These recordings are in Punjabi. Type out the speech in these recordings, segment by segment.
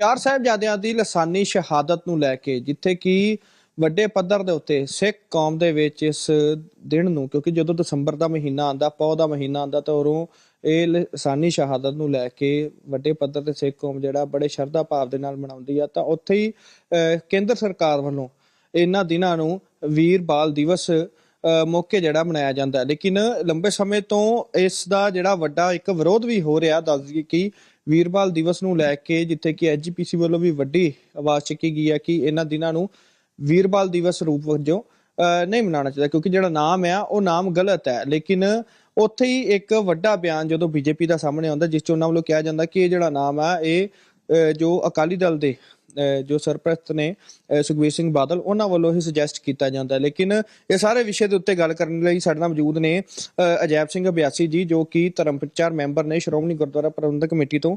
ਚਾਰ ਸਾਹਿਬਜ਼ਾਦਿਆਂ ਦੀ ਲਸਾਨੀ ਸ਼ਹਾਦਤ ਨੂੰ ਲੈ ਕੇ ਜਿੱਥੇ ਕਿ ਵੱਡੇ ਪੱਧਰ ਦੇ ਉੱਤੇ ਸਿੱਖ ਕੌਮ ਦੇ ਵਿੱਚ ਇਸ ਦਿਨ ਨੂੰ ਕਿਉਂਕਿ ਜਦੋਂ ਦਸੰਬਰ ਦਾ ਮਹੀਨਾ ਆਂਦਾ ਪੌ ਦਾ ਮਹੀਨਾ ਆਂਦਾ ਤਾਂ ਉਰੋਂ ਇਹ ਲਸਾਨੀ ਸ਼ਹਾਦਤ ਨੂੰ ਲੈ ਕੇ ਵੱਡੇ ਪੱਧਰ ਤੇ ਸਿੱਖ ਕੌਮ ਜਿਹੜਾ ਬੜੇ ਸ਼ਰਧਾ ਭਾਵ ਦੇ ਨਾਲ ਮਨਾਉਂਦੀ ਆ। ਤਾਂ ਉੱਥੇ ਹੀ ਅਹ, ਕੇਂਦਰ ਸਰਕਾਰ ਵੱਲੋਂ ਇਹਨਾਂ ਦਿਨਾਂ ਨੂੰ ਵੀਰ ਬਾਲ ਦਿਵਸ ਅਹ, ਮੌਕੇ ਜਿਹੜਾ ਮਨਾਇਆ ਜਾਂਦਾ। ਲੇਕਿਨ ਲੰਬੇ ਸਮੇਂ ਤੋਂ ਇਸ ਦਾ ਜਿਹੜਾ ਵੱਡਾ ਇੱਕ ਵਿਰੋਧ ਵੀ ਹੋ ਰਿਹਾ ਦੱਸ ਦਈਏ ਕਿ ਵੀਰਬਾਲ ਦਿਵਸ ਨੂੰ ਲੈ ਕੇ ਜਿੱਥੇ ਕਿ ਐਜੀਪੀਸੀ ਵੱਲੋਂ ਵੀ ਵੱਡੀ ਆਵਾਜ਼ ਚੱਕੀ ਗਈ ਹੈ ਕਿ ਇਹਨਾਂ ਦਿਨਾਂ ਨੂੰ ਵੀਰਬਾਲ ਦਿਵਸ ਰੂਪ ਵਜੋਂ ਅਹ, ਨਹੀਂ ਮਨਾਉਣਾ ਚਾਹੀਦਾ ਕਿਉਂਕਿ ਜਿਹੜਾ ਨਾਮ ਆ ਉਹ ਨਾਮ ਗਲਤ ਹੈ। ਲੇਕਿਨ ਉੱਥੇ ਹੀ ਇੱਕ ਵੱਡਾ ਬਿਆਨ ਜਦੋਂ ਬੀਜੇਪੀ ਦਾ ਸਾਹਮਣੇ ਆਉਂਦਾ ਜਿਸ 'ਚ ਉਹਨਾਂ ਵੱਲੋਂ ਕਿਹਾ ਜਾਂਦਾ ਕਿ ਇਹ ਜਿਹੜਾ ਨਾਮ ਆ ਇਹ ਜੋ ਅਕਾਲੀ ਦਲ ਦੇ ਜੋ ਸਰਪ੍ਰਸਤ ਨੇ ਅਹ, ਸੁਖਬੀਰ ਸਿੰਘ ਬਾਦਲ ਉਹਨਾਂ ਵੱਲੋਂ ਹੀ ਸੁਜੈਸਟ ਕੀਤਾ ਜਾਂਦਾ। ਲੇਕਿਨ ਇਹ ਸਾਰੇ ਵਿਸ਼ੇ ਦੇ ਉੱਤੇ ਗੱਲ ਕਰਨ ਲਈ ਸਾਡੇ ਨਾਲ ਮੌਜੂਦ ਨੇ ਅਹ, ਅਜੈਬ ਸਿੰਘ ਅਭਿਆਸੀ ਜੀ ਜੋ ਕਿ ਧਰਮ ਪ੍ਰਚਾਰ ਮੈਂਬਰ ਨੇ ਸ਼੍ਰੋਮਣੀ ਗੁਰਦੁਆਰਾ ਪ੍ਰਬੰਧਕ ਕਮੇਟੀ ਤੋਂ।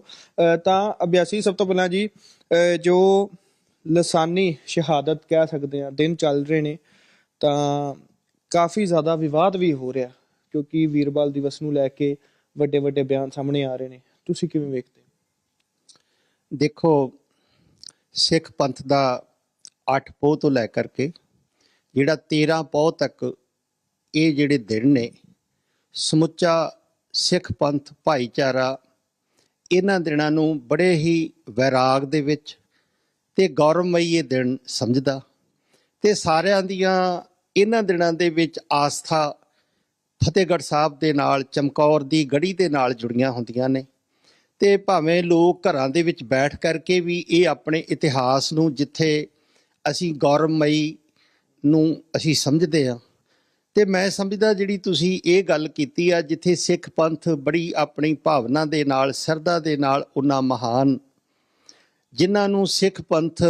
ਤਾਂ ਅਭਿਆਸੀ ਸਭ ਤੋਂ ਪਹਿਲਾਂ ਜੀ ਅਹ, ਜੋ ਲਸਾਨੀ ਸ਼ਹਾਦਤ ਕਹਿ ਸਕਦੇ ਆ ਦਿਨ ਚੱਲ ਰਹੇ ਨੇ ਤਾਂ ਕਾਫੀ ਜ਼ਿਆਦਾ ਵਿਵਾਦ ਵੀ ਹੋ ਰਿਹਾ ਕਿਉਂਕਿ ਵੀਰਬਾਲ ਦਿਵਸ ਨੂੰ ਲੈ ਕੇ ਵੱਡੇ ਵੱਡੇ ਬਿਆਨ ਸਾਹਮਣੇ ਆ ਰਹੇ ਨੇ। ਤੁਸੀਂ ਕਿਵੇਂ ਵੇਖਦੇ ਹੋ? ਦੇਖੋ ਸਿੱਖ ਪੰਥ ਦਾ 8 ਪੋਹ ਤੋਂ ਲੈ ਕਰਕੇ ਜਿਹੜਾ 13 ਪੋਹ ਤੱਕ ਇਹ ਜਿਹੜੇ ਦਿਨ ਨੇ, ਸਮੁੱਚਾ ਸਿੱਖ ਪੰਥ ਭਾਈਚਾਰਾ ਇਹਨਾਂ ਦਿਨਾਂ ਨੂੰ ਬੜੇ ਹੀ ਵੈਰਾਗ ਦੇ ਵਿੱਚ ਤੇ ਗੌਰਵਮਈ ਇਹ ਦਿਨ ਸਮਝਦਾ ਤੇ ਸਾਰਿਆਂ ਦੀਆਂ ਇਹਨਾਂ ਦਿਨਾਂ ਦੇ ਵਿੱਚ ਆਸਥਾ ਫਤਿਹਗੜ੍ਹ ਸਾਹਿਬ ਦੇ ਨਾਲ, ਚਮਕੌਰ ਦੀ ਗੜੀ ਦੇ ਨਾਲ ਜੁੜੀਆਂ ਹੁੰਦੀਆਂ ਨੇ। ਤੇ ਭਾਵੇਂ ਲੋਕ ਘਰਾਂ ਦੇ ਵਿੱਚ ਬੈਠ ਕਰਕੇ ਵੀ ਇਹ ਆਪਣੇ ਇਤਿਹਾਸ ਨੂੰ ਜਿੱਥੇ ਅਸੀਂ ਗੌਰਵਮਈ ਨੂੰ ਅਸੀਂ ਸਮਝਦੇ ਹਾਂ। ਤੇ ਮੈਂ ਸਮਝਦਾ ਜਿਹੜੀ ਤੁਸੀਂ ਇਹ ਗੱਲ ਕੀਤੀ ਆ, ਜਿੱਥੇ ਸਿੱਖ ਪੰਥ ਬੜੀ ਆਪਣੀ ਭਾਵਨਾ ਦੇ ਨਾਲ ਸਰਦਾ ਦੇ ਨਾਲ ਉਹਨਾਂ ਮਹਾਨ, ਜਿਨ੍ਹਾਂ ਨੂੰ ਸਿੱਖ ਪੰਥ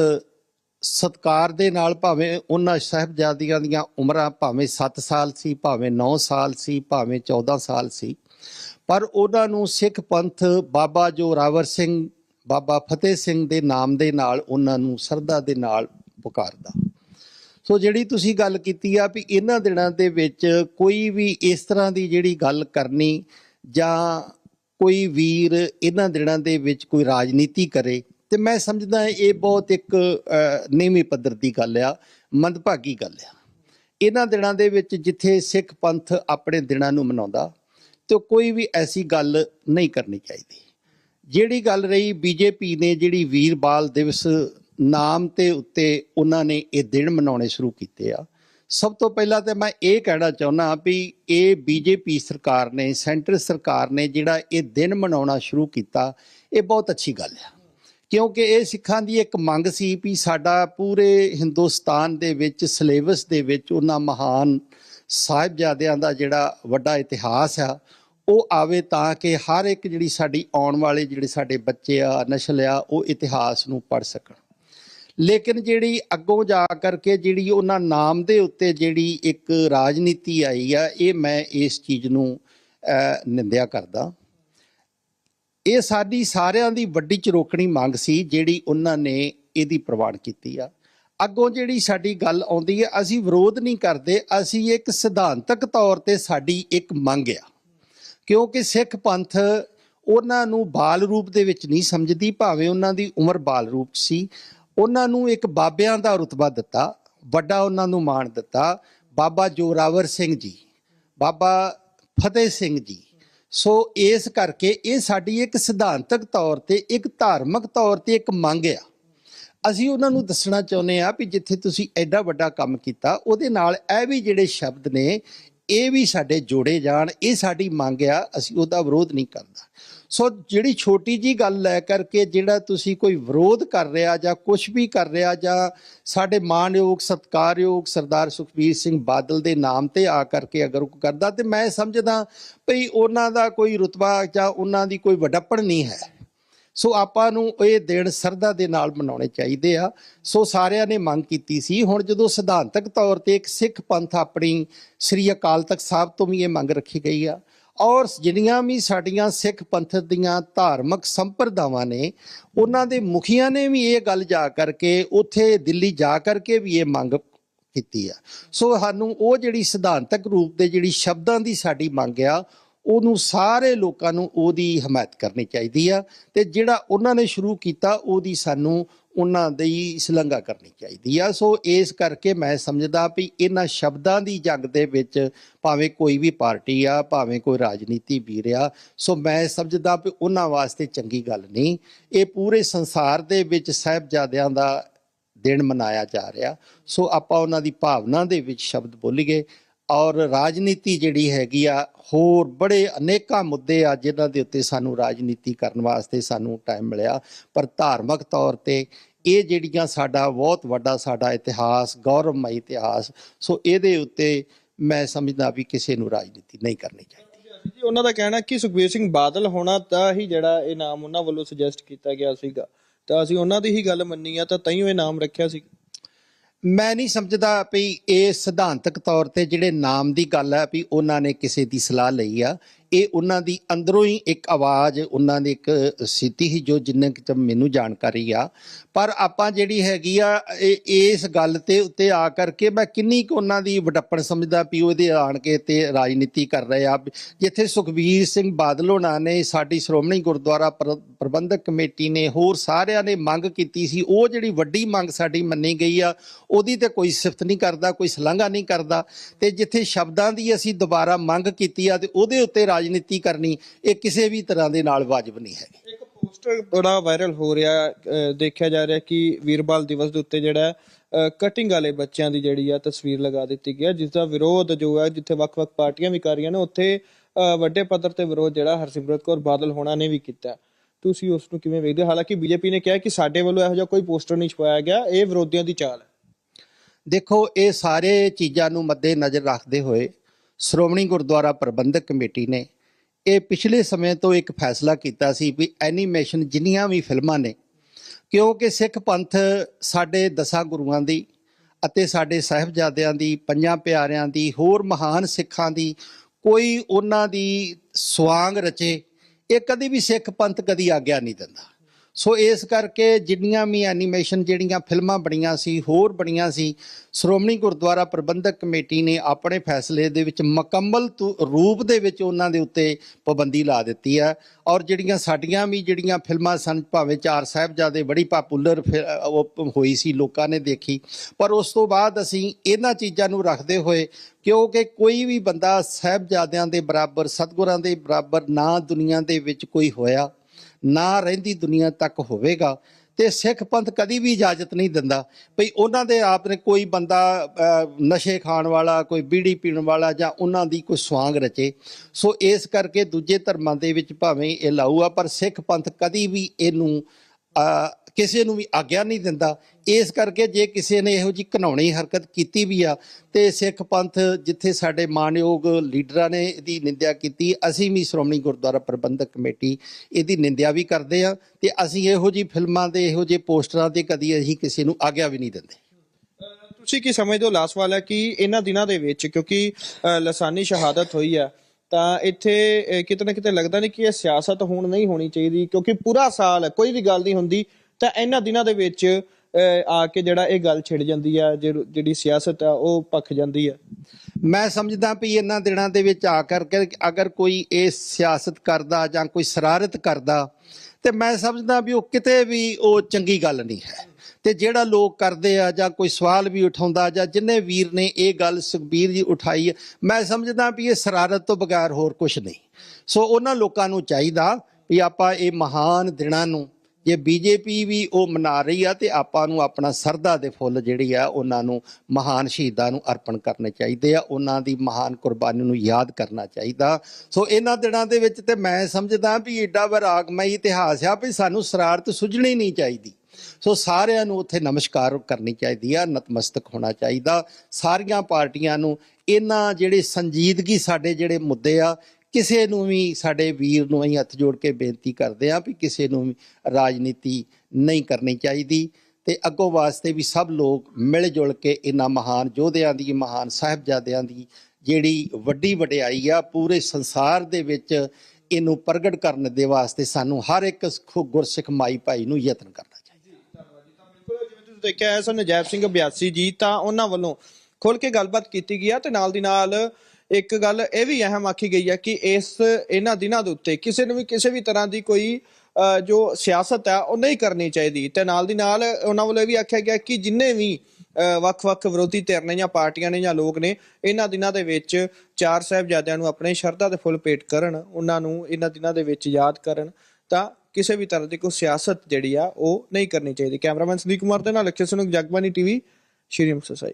ਸਤਕਾਰ ਦੇ ਨਾਲ ਭਾਵੇਂ ਉਹਨਾਂ ਸਾਹਿਬਜ਼ਾਦੀਆਂ ਦੀਆਂ ਉਮਰਾਂ ਭਾਵੇਂ 7 ਸਾਲ ਸੀ, ਭਾਵੇਂ 9 ਸਾਲ ਸੀ, ਭਾਵੇਂ 14 ਸਾਲ ਸੀ ਪਰ ਉਹਨਾਂ ਨੂੰ ਸਿੱਖ ਪੰਥ ਬਾਬਾ ਜੋਰਾਵਰ ਸਿੰਘ, ਬਾਬਾ ਫਤਿਹ ਸਿੰਘ ਦੇ ਨਾਮ ਦੇ ਨਾਲ ਉਹਨਾਂ ਨੂੰ ਸਰਦਾ ਦੇ ਨਾਲ ਪੁਕਾਰਦਾ। ਸੋ ਜਿਹੜੀ ਤੁਸੀਂ ਗੱਲ ਕੀਤੀ ਆ ਵੀ ਇਹਨਾਂ ਦਿਨਾਂ ਦੇ ਵਿੱਚ ਕੋਈ ਵੀ ਇਸ ਤਰ੍ਹਾਂ ਦੀ ਜਿਹੜੀ ਗੱਲ ਕਰਨੀ ਜਾਂ ਕੋਈ ਵੀਰ ਇਹਨਾਂ ਦਿਨਾਂ ਦੇ ਵਿੱਚ ਕੋਈ ਰਾਜਨੀਤੀ ਕਰੇ, ਤੇ ਮੈਂ ਸਮਝਦਾ ਇਹ ਬਹੁਤ ਇੱਕ ਨੀਵੀਂ ਪੱਧਰ ਦੀ ਗੱਲ ਆ, ਮੰਦਭਾਗੀ ਗੱਲ ਆ। ਇਹਨਾਂ ਦਿਨਾਂ ਦੇ ਵਿੱਚ ਜਿੱਥੇ ਸਿੱਖ ਪੰਥ ਆਪਣੇ ਦਿਨਾਂ ਨੂੰ ਮਨਾਉਂਦਾ ਤੇ ਕੋਈ ਵੀ ਐਸੀ ਗੱਲ ਨਹੀਂ ਕਰਨੀ ਚਾਹੀਦੀ। ਜਿਹੜੀ ਗੱਲ ਰਹੀ ਬੀਜੇਪੀ ਨੇ, ਜਿਹੜੀ ਵੀਰ ਬਾਲ ਦਿਵਸ ਨਾਮ ਤੇ ਉੱਤੇ ਉਹਨਾਂ ਨੇ ਇਹ ਦਿਨ ਮਨਾਉਣੇ ਸ਼ੁਰੂ ਕੀਤੇ ਆ, ਸਭ ਤੋਂ ਪਹਿਲਾਂ ਤੇ ਮੈਂ ਇਹ ਕਹਿਣਾ ਚਾਹੁੰਦਾ ਵੀ ਇਹ ਬੀਜੇਪੀ ਸਰਕਾਰ ਨੇ, ਸੈਂਟਰ ਸਰਕਾਰ ਨੇ ਜਿਹੜਾ ਇਹ ਦਿਨ ਮਨਾਉਣਾ ਸ਼ੁਰੂ ਕੀਤਾ, ਇਹ ਬਹੁਤ ਅੱਛੀ ਗੱਲ ਆ। ਕਿਉਂਕਿ ਇਹ ਸਿੱਖਾਂ ਦੀ ਇੱਕ ਮੰਗ ਸੀ ਵੀ ਸਾਡਾ ਪੂਰੇ ਹਿੰਦੁਸਤਾਨ ਦੇ ਵਿੱਚ, ਸਿਲੇਬਸ ਦੇ ਵਿੱਚ ਉਹਨਾਂ ਮਹਾਨ ਸਾਹਿਬਜ਼ਾਦਿਆਂ ਦਾ ਜਿਹੜਾ ਵੱਡਾ ਇਤਿਹਾਸ ਆ, ਉਹ ਆਵੇ ਤਾਂ ਕਿ ਹਰ ਇੱਕ ਜਿਹੜੀ ਸਾਡੀ ਆਉਣ ਵਾਲੇ, ਜਿਹੜੇ ਸਾਡੇ ਬੱਚੇ ਆ, ਨਸਲ ਆ, ਉਹ ਇਤਿਹਾਸ ਨੂੰ ਪੜ੍ਹ ਸਕਣ। ਲੇਕਿਨ ਜਿਹੜੀ ਅੱਗੋਂ ਜਾ ਕਰਕੇ ਜਿਹੜੀ ਉਹਨਾਂ ਨਾਮ ਦੇ ਉੱਤੇ ਜਿਹੜੀ ਇੱਕ ਰਾਜਨੀਤੀ ਆਈ ਆ, ਇਹ ਮੈਂ ਇਸ ਚੀਜ਼ ਨੂੰ ਨਿੰਦਿਆ ਕਰਦਾ। ਇਹ ਸਾਡੀ ਸਾਰਿਆਂ ਦੀ ਵੱਡੀ ਚਰੋਕਣੀ ਮੰਗ ਸੀ ਜਿਹੜੀ ਉਹਨਾਂ ਨੇ ਇਹਦੀ ਪ੍ਰਵਾਨ ਕੀਤੀ ਆ। ਅੱਗੋਂ ਜਿਹੜੀ ਸਾਡੀ ਗੱਲ ਆਉਂਦੀ ਹੈ, ਅਸੀਂ ਵਿਰੋਧ ਨਹੀਂ ਕਰਦੇ, ਅਸੀਂ ਇੱਕ ਸਿਧਾਂਤਕ ਤੌਰ ਤੇ ਸਾਡੀ ਇੱਕ ਮੰਗ ਆ। ਕਿਉਂਕਿ ਸਿੱਖ ਪੰਥ ਉਹਨਾਂ ਨੂੰ ਬਾਲ ਰੂਪ ਦੇ ਵਿੱਚ ਨਹੀਂ ਸਮਝਦੀ, ਭਾਵੇਂ ਉਹਨਾਂ ਦੀ ਉਮਰ ਬਾਲ ਰੂਪ 'ਚ ਸੀ। ਉਹਨਾਂ ਨੂੰ ਇੱਕ ਬਾਬਿਆਂ ਦਾ ਰੁਤਬਾ ਦਿੱਤਾ, ਵੱਡਾ ਉਹਨਾਂ ਨੂੰ ਮਾਣ ਦਿੱਤਾ, ਬਾਬਾ ਜੋਰਾਵਰ ਸਿੰਘ ਜੀ, ਬਾਬਾ ਫਤਿਹ ਸਿੰਘ ਜੀ। ਸੋ ਇਸ ਕਰਕੇ ਇਹ ਸਾਡੀ ਇੱਕ ਸਿਧਾਂਤਕ ਤੌਰ ਤੇ, ਇੱਕ ਧਾਰਮਿਕ ਤੌਰ ਤੇ ਇੱਕ ਮੰਗ ਆ। ਅਸੀਂ ਉਹਨਾਂ ਨੂੰ ਦੱਸਣਾ ਚਾਹੁੰਦੇ ਆ ਵੀ ਜਿੱਥੇ ਤੁਸੀਂ ਐਡਾ ਵੱਡਾ ਕੰਮ ਕੀਤਾ, ਉਹਦੇ ਨਾਲ ਇਹ ਵੀ ਜਿਹੜੇ ਸ਼ਬਦ ਨੇ, ਇਹ ਵੀ ਸਾਡੇ ਜੋੜੇ ਜਾਣ, ਇਹ ਸਾਡੀ ਮੰਗ ਆ, ਅਸੀਂ ਉਹਦਾ ਵਿਰੋਧ ਨਹੀਂ ਕਰਦਾ ਸੋ ਜਿਹੜੀ ਛੋਟੀ ਜੀ ਗੱਲ ਲੈ ਕਰਕੇ ਜਿਹੜਾ ਤੁਸੀਂ ਕੋਈ ਵਿਰੋਧ ਕਰ ਰਿਹਾ ਜਾਂ ਕੁਝ ਵੀ ਕਰ ਰਿਹਾ ਜਾਂ ਸਾਡੇ ਮਾਣਯੋਗ ਸਤਕਾਰਯੋਗ ਸਰਦਾਰ ਸੁਖਬੀਰ ਸਿੰਘ ਬਾਦਲ ਦੇ ਨਾਮ ਤੇ ਆ ਕਰਕੇ ਅਗਰ ਉਹ ਕਰਦਾ, ਤੇ ਮੈਂ ਸਮਝਦਾ ਭਈ ਉਹਨਾਂ ਦਾ ਕੋਈ ਰੁਤਬਾ ਜਾਂ ਉਹਨਾਂ ਦੀ ਕੋਈ ਵੱਡਪਣ ਨਹੀਂ ਹੈ। ਸੋ ਆਪਾਂ ਨੂੰ ਇਹ ਦਿਨ ਸਰਦਾ ਦੇ ਨਾਲ ਮਨਾਉਣੇ ਚਾਹੀਦੇ ਆ। ਸੋ ਸਾਰਿਆਂ ਨੇ ਮੰਗ ਕੀਤੀ ਸੀ। ਹੁਣ ਜਦੋਂ ਸਿਧਾਂਤਕ ਤੌਰ ਤੇ ਇੱਕ ਸਿੱਖ ਪੰਥ ਆਪਣੀ ਸ੍ਰੀ ਅਕਾਲ ਤਖਤ ਸਾਹਿਬ ਤੋਂ ਵੀ ਇਹ ਮੰਗ ਰੱਖੀ ਗਈ ਆ। ਔਰ ਜਿੰਨੀਆਂ ਵੀ ਸਾਡੀਆਂ ਸਿੱਖ ਪੰਥ ਦੀਆਂ ਧਾਰਮਿਕ ਸੰਪਰਦਾਵਾਂ ਨੇ, ਉਹਨਾਂ ਦੇ ਮੁਖੀਆਂ ਨੇ ਵੀ ਇਹ ਗੱਲ ਜਾ ਕਰਕੇ, ਉੱਥੇ ਦਿੱਲੀ ਜਾ ਕਰਕੇ ਵੀ ਇਹ ਮੰਗ ਕੀਤੀ ਆ। ਸੋ ਸਾਨੂੰ ਉਹ ਜਿਹੜੀ ਸਿਧਾਂਤਕ ਰੂਪ ਦੇ ਜਿਹੜੀ ਸ਼ਬਦਾਂ ਦੀ ਸਾਡੀ ਮੰਗ ਆ ਉਹਨੂੰ ਸਾਰੇ ਲੋਕਾਂ ਨੂੰ ਉਹਦੀ ਹਮਾਇਤ ਕਰਨੀ ਚਾਹੀਦੀ ਆ ਤੇ ਜਿਹੜਾ ਉਹਨਾਂ ਨੇ ਸ਼ੁਰੂ ਕੀਤਾ ਉਹਦੀ ਸਾਨੂੰ ਉਹਨਾਂ ਦੀ ਸ਼ਲਾਘਾ ਕਰਨੀ ਚਾਹੀਦੀ ਆ। ਸੋ ਇਸ ਕਰਕੇ ਮੈਂ ਸਮਝਦਾ ਵੀ ਇਹਨਾਂ ਸ਼ਬਦਾਂ ਦੀ ਜੰਗ ਦੇ ਵਿੱਚ ਭਾਵੇਂ ਕੋਈ ਵੀ ਪਾਰਟੀ ਆ, ਭਾਵੇਂ ਕੋਈ ਰਾਜਨੀਤੀ ਵੀਰ ਆ, ਸੋ ਮੈਂ ਸਮਝਦਾ ਵੀ ਉਹਨਾਂ ਵਾਸਤੇ ਚੰਗੀ ਗੱਲ ਨਹੀਂ। ਇਹ ਪੂਰੇ ਸੰਸਾਰ ਦੇ ਵਿੱਚ ਸਾਹਿਬਜ਼ਾਦਿਆਂ ਦਾ ਦਿਨ ਮਨਾਇਆ ਜਾ ਰਿਹਾ। ਸੋ ਆਪਾਂ ਉਹਨਾਂ ਦੀ ਭਾਵਨਾ ਦੇ ਵਿੱਚ ਸ਼ਬਦ ਬੋਲੀਏ। ਔਰ ਰਾਜਨੀਤੀ ਜਿਹੜੀ ਹੈਗੀ ਆ, ਹੋਰ ਬੜੇ ਅਨੇਕਾਂ ਮੁੱਦੇ ਆ ਜਿਨ੍ਹਾਂ ਦੇ ਉੱਤੇ ਸਾਨੂੰ ਰਾਜਨੀਤੀ ਕਰਨ ਵਾਸਤੇ ਸਾਨੂੰ ਟਾਈਮ ਮਿਲਿਆ। ਪਰ ਧਾਰਮਿਕ ਤੌਰ ਤੇ ਇਹ ਜਿਹੜੀਆਂ ਸਾਡਾ ਬਹੁਤ ਵੱਡਾ ਸਾਡਾ ਇਤਿਹਾਸ, ਗੌਰਵਮਈ ਇਤਿਹਾਸ, ਸੋ ਇਹਦੇ ਉੱਤੇ ਮੈਂ ਸਮਝਦਾ ਵੀ ਕਿਸੇ ਨੂੰ ਰਾਜਨੀਤੀ ਨਹੀਂ ਕਰਨੀ ਚਾਹੀਦੀ। ਜੀ ਉਹਨਾਂ ਦਾ ਕਹਿਣਾ ਕਿ ਸੁਖਬੀਰ ਸਿੰਘ ਬਾਦਲ ਹੋਣਾ ਤਾਂ ਹੀ ਜਿਹੜਾ ਇਹ ਨਾਮ ਉਹਨਾਂ ਵੱਲੋਂ ਸੁਜੈਸਟ ਕੀਤਾ ਗਿਆ ਸੀਗਾ। ਤਾਂ ਅਸੀਂ ਉਹਨਾਂ ਦੀ ਹੀ ਗੱਲ ਮੰਨੀ ਆ, ਤਾਂ ਤਾਈਓ ਇਹ ਨਾਮ ਰੱਖਿਆ ਸੀ। ਮੈਂ ਨਹੀਂ ਸਮਝਦਾ ਵੀ ਇਹ ਸਿਧਾਂਤਕ ਤੌਰ ਤੇ ਜਿਹੜੇ ਨਾਮ ਦੀ ਗੱਲ ਹੈ ਵੀ ਉਹਨਾਂ ਨੇ ਕਿਸੇ ਦੀ ਸਲਾਹ ਲਈ ਆ। ਇਹ ਉਹਨਾਂ ਦੀ ਅੰਦਰੋਂ ਹੀ ਇੱਕ ਆਵਾਜ਼, ਉਹਨਾਂ ਦੀ ਇੱਕ ਸਥਿਤੀ ਹੀ ਜੋ ਜਿੰਨੇ ਕੁ ਮੈਨੂੰ ਜਾਣਕਾਰੀ ਆ। ਪਰ ਆਪਾਂ ਜਿਹੜੀ ਹੈਗੀ ਆ, ਇਹ, ਇਸ ਗੱਲ ਤੇ ਉੱਤੇ ਆ ਕਰਕੇ ਮੈਂ ਕਿੰਨੀ ਕੁ ਉਹਨਾਂ ਦੀ ਵਡੱਪਣ ਸਮਝਦਾ ਵੀ ਇਹਦੇ ਆਣ ਕੇ ਤੇ ਰਾਜਨੀਤੀ ਕਰ ਰਹੇ ਆ। ਜਿੱਥੇ ਸੁਖਬੀਰ ਸਿੰਘ ਬਾਦਲ ਹੋਣਾ ਨੇ ਸਾਡੀ ਸ਼੍ਰੋਮਣੀ ਗੁਰਦੁਆਰਾ ਪ੍ਰ- ਪ੍ਰਬੰਧਕ ਕਮੇਟੀ ਨੇ ਹੋਰ ਸਾਰਿਆਂ ਨੇ ਮੰਗ ਕੀਤੀ ਸੀ। ਉਹ ਜਿਹੜੀ ਵੱਡੀ ਮੰਗ ਸਾਡੀ ਮੰਨੀ ਗਈ ਆ, ਉਹਦੀ ਤੇ ਕੋਈ ਸਿਫਤ ਨਹੀਂ ਕਰਦਾ, ਕੋਈ ਸ਼ਲਾਘਾ ਨਹੀਂ ਕਰਦਾ। ਤੇ ਜਿੱਥੇ ਸ਼ਬਦਾਂ ਦੀ ਅਸੀਂ ਦੁਬਾਰਾ ਮੰਗ ਕੀਤੀ ਆ, ਤੇ ਉਹਦੇ ਉੱਤੇ ਰਾਜ ਰਾਜਨੀਤੀ ਕਰਨੀ ਇਹ ਕਿਸੇ ਵੀ ਤਰ੍ਹਾਂ ਦੇ ਨਾਲ ਵਾਜਬ ਨਹੀਂ ਹੈ ਇੱਕ ਪੋਸਟਰ ਬੜਾ ਵਾਇਰਲ ਹੋ ਰਿਹਾ ਦੇਖਿਆ ਜਾ ਰਿਹਾ ਕਿ ਵੀਰਬਾਲ ਦਿਵਸ ਦੇ ਉੱਤੇ ਜਿਹੜਾ ਕਟਿੰਗ ਵਾਲੇ ਬੱਚਿਆਂ ਦੀ ਜਿਹੜੀ ਆ ਤਸਵੀਰ ਲਗਾ ਦਿੱਤੀ ਹੈ ਜਿਸ ਦਾ ਵਿਰੋਧ ਜੋ ਹੈ ਜਿੱਥੇ ਵੱਖ-ਵੱਖ ਪਾਰਟੀਆਂ ਵੀ ਕਰ ਰਹੀਆਂ ਨੇ ਉੱਥੇ ਵੱਡੇ ਪੱਧਰ ਤੇ ਵਿਰੋਧ ਜਿਹੜਾ ਹਰਸਿਮਰਤ ਕੌਰ ਬਾਦਲ ਹੋਣਾ ਨੇ ਵੀ ਕੀਤਾ ਤੁਸੀਂ ਉਸ ਨੂੰ ਕਿਵੇਂ ਵੇਖਦੇ ਹੋ? ਹਾਲਾਂਕਿ ਬੀਜੇਪੀ ਨੇ ਕਿਹਾ ਕਿ ਸਾਡੇ ਵੱਲੋਂ ਇਹੋ ਜਿਹਾ ਕੋਈ ਪੋਸਟਰ ਨਹੀਂ ਛਪਾਇਆ ਗਿਆ ਇਹ ਵਿਰੋਧੀਆਂ ਦੀ ਚਾਲ ਹੈ। ਦੇਖੋ ਇਹ ਸਾਰੇ ਚੀਜ਼ਾਂ ਨੂੰ ਮੱਦੇ ਨਜ਼ਰ ਰੱਖਦੇ ਹੋਏ ਸ਼੍ਰੋਮਣੀ ਗੁਰਦੁਆਰਾ ਪ੍ਰਬੰਧਕ ਕਮੇਟੀ ਨੇ ਇਹ ਪਿਛਲੇ ਸਮੇਂ ਤੋਂ ਇੱਕ ਫੈਸਲਾ ਕੀਤਾ ਸੀ ਵੀ ਐਨੀਮੇਸ਼ਨ ਜਿੰਨੀਆਂ ਵੀ ਫਿਲਮਾਂ ਨੇ, ਕਿਉਂਕਿ ਸਿੱਖ ਪੰਥ ਸਾਡੇ ਦਸਾਂ ਗੁਰੂਆਂ ਦੀ ਅਤੇ ਸਾਡੇ ਸਾਹਿਬਜ਼ਾਦਿਆਂ ਦੀ, ਪੰਜਾਂ ਪਿਆਰਿਆਂ ਦੀ, ਹੋਰ ਮਹਾਨ ਸਿੱਖਾਂ ਦੀ ਕੋਈ ਉਹਨਾਂ ਦੀ ਸਵਾਂਗ ਰਚੇ, ਇਹ ਕਦੀ ਵੀ ਸਿੱਖ ਪੰਥ ਕਦੀ ਆਗਿਆ ਨਹੀਂ ਦਿੰਦਾ। ਸੋ ਇਸ ਕਰਕੇ ਜਿੰਨੀਆਂ ਵੀ ਐਨੀਮੇਸ਼ਨ ਜਿਹੜੀਆਂ ਫਿਲਮਾਂ ਬਣੀਆਂ ਸੀ, ਹੋਰ ਬਣੀਆਂ ਸੀ, ਸ਼੍ਰੋਮਣੀ ਗੁਰਦੁਆਰਾ ਪ੍ਰਬੰਧਕ ਕਮੇਟੀ ਨੇ ਆਪਣੇ ਫੈਸਲੇ ਦੇ ਵਿੱਚ ਮੁਕੰਮਲ ਤੂ- ਰੂਪ ਦੇ ਵਿੱਚ ਉਹਨਾਂ ਦੇ ਉੱਤੇ ਪਾਬੰਦੀ ਲਾ ਦਿੱਤੀ ਹੈ। ਔਰ ਜਿਹੜੀਆਂ ਸਾਡੀਆਂ ਵੀ ਜਿਹੜੀਆਂ ਫਿਲਮਾਂ ਸਨ, ਭਾਵੇਂ ਚਾਰ ਸਾਹਿਬਜ਼ਾਦੇ, ਬੜੀ ਪਪੂਲਰ ਉਹ ਹੋਈ ਸੀ, ਲੋਕਾਂ ਨੇ ਦੇਖੀ। ਪਰ ਉਸ ਤੋਂ ਬਾਅਦ ਅਸੀਂ ਇਹਨਾਂ ਚੀਜ਼ਾਂ ਨੂੰ ਰੱਖਦੇ ਹੋਏ, ਕਿਉਂਕਿ ਕੋਈ ਵੀ ਬੰਦਾ ਸਾਹਿਬਜ਼ਾਦਿਆਂ ਦੇ ਬਰਾਬਰ, ਸਤਿਗੁਰਾਂ ਦੇ ਬਰਾਬਰ ਨਾ ਦੁਨੀਆ ਦੇ ਵਿੱਚ ਕੋਈ ਹੋਇਆ ਨਾ ਰਹਿੰਦੀ ਦੁਨੀਆ ਤੱਕ ਹੋਵੇਗਾ ਤੇ ਸਿੱਖ ਪੰਥ ਕਦੀ ਵੀ ਇਜਾਜ਼ਤ ਨਹੀਂ ਦਿੰਦਾ। ਭਈ ਉਹਨਾਂ ਦੇ ਆਪ ਨੇ ਕੋਈ ਬੰਦਾ ਨਸ਼ੇ ਖਾਣ ਵਾਲਾ, ਕੋਈ ਬੀੜੀ ਪੀਣ ਵਾਲਾ ਜਾਂ ਉਹਨਾਂ ਦੀ ਕੋਈ ਸਵਾਂਗ ਰਚੇ। ਸੋ ਇਸ ਕਰਕੇ ਦੂਜੇ ਧਰਮਾਂ ਦੇ ਵਿੱਚ ਭਾਵੇਂ ਇਹ ਲਾਊ ਆ, ਪਰ ਸਿੱਖ ਪੰਥ ਕਦੀ ਵੀ ਇਹਨੂੰ ਕਿਸੇ ਨੂੰ ਵੀ ਆਗਿਆ ਨਹੀਂ ਦਿੰਦਾ। ਇਸ ਕਰਕੇ ਜੇ ਕਿਸੇ ਨੇ ਇਹੋ ਜੀ ਘਨਾਉਣੀ ਹਰਕਤ ਕੀਤੀ ਵੀ ਆ, ਤੇ ਸਿੱਖ ਪੰਥ ਜਿੱਥੇ ਸਾਡੇ ਮਾਨਯੋਗ ਲੀਡਰਾਂ ਨੇ ਇਹਦੀ ਨਿੰਦਿਆ ਕੀਤੀ, ਅਸੀਂ ਵੀ ਸ਼੍ਰੋਮਣੀ ਗੁਰਦੁਆਰਾ ਪ੍ਰਬੰਧਕ ਕਮੇਟੀ ਇਹਦੀ ਨਿੰਦਿਆ ਵੀ ਕਰਦੇ ਆ, ਤੇ ਅਸੀਂ ਇਹੋ ਜੀ ਫਿਲਮਾਂ ਦੇ, ਇਹੋ ਜਿਹੇ ਪੋਸਟਰਾਂ ਤੇ ਕਦੀ ਅਸੀਂ ਕਿਸੇ ਨੂੰ ਆਗਿਆ ਵੀ ਨਹੀਂ ਦਿੰਦੇ। ਤੁਸੀਂ ਕੀ ਸਮਝਦੇ ਹੋ ਲਾਸਟ ਵਾਲਾ, ਕਿ ਇਹਨਾਂ ਦਿਨਾਂ ਦੇ ਵਿੱਚ, ਕਿਉਂਕਿ ਲਸਾਨੀ ਸ਼ਹਾਦਤ ਹੋਈ ਆ, ਤਾਂ ਇੱਥੇ ਕਿਤੇ ਨਾ ਕਿਤੇ ਲੱਗਦਾ ਨਹੀਂ ਕਿ ਇਹ ਸਿਆਸਤ ਹੁਣ ਨਹੀਂ ਹੋਣੀ ਚਾਹੀਦੀ, ਕਿਉਂਕਿ ਪੂਰਾ ਸਾਲ ਕੋਈ ਵੀ ਗੱਲ ਨਹੀਂ ਹੁੰਦੀ, ਤਾਂ ਇਹਨਾਂ ਦਿਨਾਂ ਦੇ ਵਿੱਚ ਆ ਕੇ ਜਿਹੜਾ ਇਹ ਗੱਲ ਛਿੜ ਜਾਂਦੀ ਆ ਜਿਹੜੀ ਜਿਹੜੀ ਸਿਆਸਤ ਆ, ਉਹ ਪੱਖ ਜਾਂਦੀ ਆ। ਮੈਂ ਸਮਝਦਾ ਵੀ ਇਹਨਾਂ ਦਿਨਾਂ ਦੇ ਵਿੱਚ ਆ ਕਰਕੇ ਅਗਰ ਕੋਈ ਇਹ ਸਿਆਸਤ ਕਰਦਾ ਜਾਂ ਕੋਈ ਸ਼ਰਾਰਤ ਕਰਦਾ, ਤੇ ਮੈਂ ਸਮਝਦਾ ਵੀ ਉਹ ਕਿਤੇ ਵੀ ਉਹ ਚੰਗੀ ਗੱਲ ਨਹੀਂ ਹੈ। ਤੇ ਜਿਹੜਾ ਲੋਕ ਕਰਦੇ ਆ ਜਾਂ ਕੋਈ ਸਵਾਲ ਵੀ ਉਠਾਉਂਦਾ ਜਾਂ ਜਿੰਨੇ ਵੀਰ ਨੇ ਇਹ ਗੱਲ ਸੁਖਬੀਰ ਜੀ ਉਠਾਈ ਹੈ ਮੈਂ ਸਮਝਦਾ ਵੀ ਇਹ ਸ਼ਰਾਰਤ ਤੋਂ ਬਗੈਰ ਹੋਰ ਕੁਝ ਨਹੀਂ। ਸੋ ਉਹਨਾਂ ਲੋਕਾਂ ਨੂੰ ਚਾਹੀਦਾ ਵੀ ਆਪਾਂ ਇਹ ਮਹਾਨ ਦਿਨਾਂ ਨੂੰ ਜੇ ਬੀਜੇਪੀ ਵੀ ਉਹ ਮਨਾ ਰਹੀ ਆ ਤੇ ਆਪਾਂ ਨੂੰ ਆਪਣਾ ਸਰਦਾ ਦੇ ਫੁੱਲ ਜਿਹੜੀ ਆ ਉਹਨਾਂ ਨੂੰ ਮਹਾਨ ਸ਼ਹੀਦਾਂ ਨੂੰ ਅਰਪਣ ਕਰਨੇ ਚਾਹੀਦੇ ਆ, ਉਹਨਾਂ ਦੀ ਮਹਾਨ ਕੁਰਬਾਨੀ ਨੂੰ ਯਾਦ ਕਰਨਾ ਚਾਹੀਦਾ। ਸੋ ਇਹਨਾਂ ਦਿਨਾਂ ਦੇ ਵਿੱਚ ਤੇ ਮੈਂ ਸਮਝਦਾ ਵੀ ਏਡਾ ਵਰਾਗਮਈ ਇਤਿਹਾਸ ਆ ਵੀ ਸਾਨੂੰ ਸ਼ਰਾਰਤ ਸੁਝਣੀ ਨਹੀਂ ਚਾਹੀਦੀ। ਸੋ ਸਾਰਿਆਂ ਨੂੰ ਉੱਥੇ ਨਮਸਕਾਰ ਕਰਨੀ ਚਾਹੀਦੀ ਆ, ਨਤਮਸਤਕ ਹੋਣਾ ਚਾਹੀਦਾ। ਸਾਰੀਆਂ ਪਾਰਟੀਆਂ ਨੂੰ ਇਹਨਾਂ ਜਿਹੜੇ ਸੰਜੀਦਗੀ ਸਾਡੇ ਜਿਹੜੇ ਮੁੱਦੇ ਆ ਕਿਸੇ ਨੂੰ ਵੀ ਸਾਡੇ ਵੀਰ ਨੂੰ ਅਸੀਂ ਹੱਥ ਜੋੜ ਕੇ ਬੇਨਤੀ ਕਰਦੇ ਹਾਂ ਵੀ ਕਿਸੇ ਨੂੰ ਵੀ ਰਾਜਨੀਤੀ ਨਹੀਂ ਕਰਨੀ ਚਾਹੀਦੀ ਤੇ ਅੱਗੋਂ ਵਾਸਤੇ ਵੀ ਸਭ ਲੋਕ ਮਿਲ ਜੁਲ ਕੇ ਇਹਨਾਂ ਮਹਾਨ ਯੋਧਿਆਂ ਦੀ, ਮਹਾਨ ਸਾਹਿਬਜ਼ਾਦਿਆਂ ਦੀ ਜਿਹੜੀ ਵੱਡੀ ਵਡਿਆਈ ਆ, ਪੂਰੇ ਸੰਸਾਰ ਦੇ ਵਿੱਚ ਇਹਨੂੰ ਪ੍ਰਗਟ ਕਰਨ ਦੇ ਵਾਸਤੇ ਸਾਨੂੰ ਹਰ ਇੱਕ ਸਿੱਖ- ਗੁਰਸਿੱਖ ਮਾਈ ਭਾਈ ਨੂੰ ਯਤਨ ਕਰਨਾ ਚਾਹੀਦਾ। ਦੇਖਿਆ ਹੈ ਸੋ ਨਜੈਬ ਸਿੰਘ ਅਭਿਆਸੀ ਜੀ ਤਾਂ ਉਹਨਾਂ ਵੱਲੋਂ ਖੁੱਲ ਕੇ ਗੱਲਬਾਤ ਕੀਤੀ ਗਈ ਆ ਤੇ ਨਾਲ ਦੀ ਨਾਲ ਇੱਕ ਗੱਲ ਇਹ ਵੀ ਅਹਿਮ ਆਖੀ ਗਈ ਹੈ ਕਿ ਇਸ, ਇਹਨਾਂ ਦਿਨਾਂ ਦੇ ਉੱਤੇ ਕਿਸੇ ਨੂੰ ਵੀ, ਕਿਸੇ ਵੀ ਤਰ੍ਹਾਂ ਦੀ ਕੋਈ ਜੋ ਸਿਆਸਤ ਹੈ ਉਹ ਨਹੀਂ ਕਰਨੀ ਚਾਹੀਦੀ। ਤੇ ਨਾਲ ਦੀ ਨਾਲ ਉਹਨਾਂ ਵੱਲੋਂ ਇਹ ਵੀ ਆਖਿਆ ਗਿਆ ਕਿ ਜਿੰਨੇ ਵੀ ਵੱਖ-ਵੱਖ ਵਿਰੋਧੀ ਧਿਰ ਨੇ ਜਾਂ ਪਾਰਟੀਆਂ ਨੇ ਜਾਂ ਲੋਕ ਨੇ, ਇਹਨਾਂ ਦਿਨਾਂ ਦੇ ਵਿੱਚ ਚਾਰ ਸਾਹਿਬਜ਼ਾਦਿਆਂ ਨੂੰ ਆਪਣੇ ਸ਼ਰਧਾ ਦੇ ਫੁੱਲ ਭੇਟ ਕਰਨ, ਉਹਨਾਂ ਨੂੰ ਇਹਨਾਂ ਦਿਨਾਂ ਦੇ ਵਿੱਚ ਯਾਦ ਕਰਨ, ਤਾਂ ਕਿਸੇ ਵੀ ਤਰ੍ਹਾਂ ਦੀ ਕੋਈ ਸਿਆਸਤ ਜਿਹੜੀ ਆ, ਉਹ ਨਹੀਂ ਕਰਨੀ ਚਾਹੀਦੀ। ਕੈਮਰਾਮੈਨ ਸਦੀਕ ਕੁਮਾਰ ਦੇ ਨਾਲ ਲਖੇ ਸੁਨਕ ਜਗਬਾਨੀ ਟੀਵੀ ਸ਼੍ਰੀ ਅੰਮ੍ਰਿਤਸਰ ਸਾਹਿਬ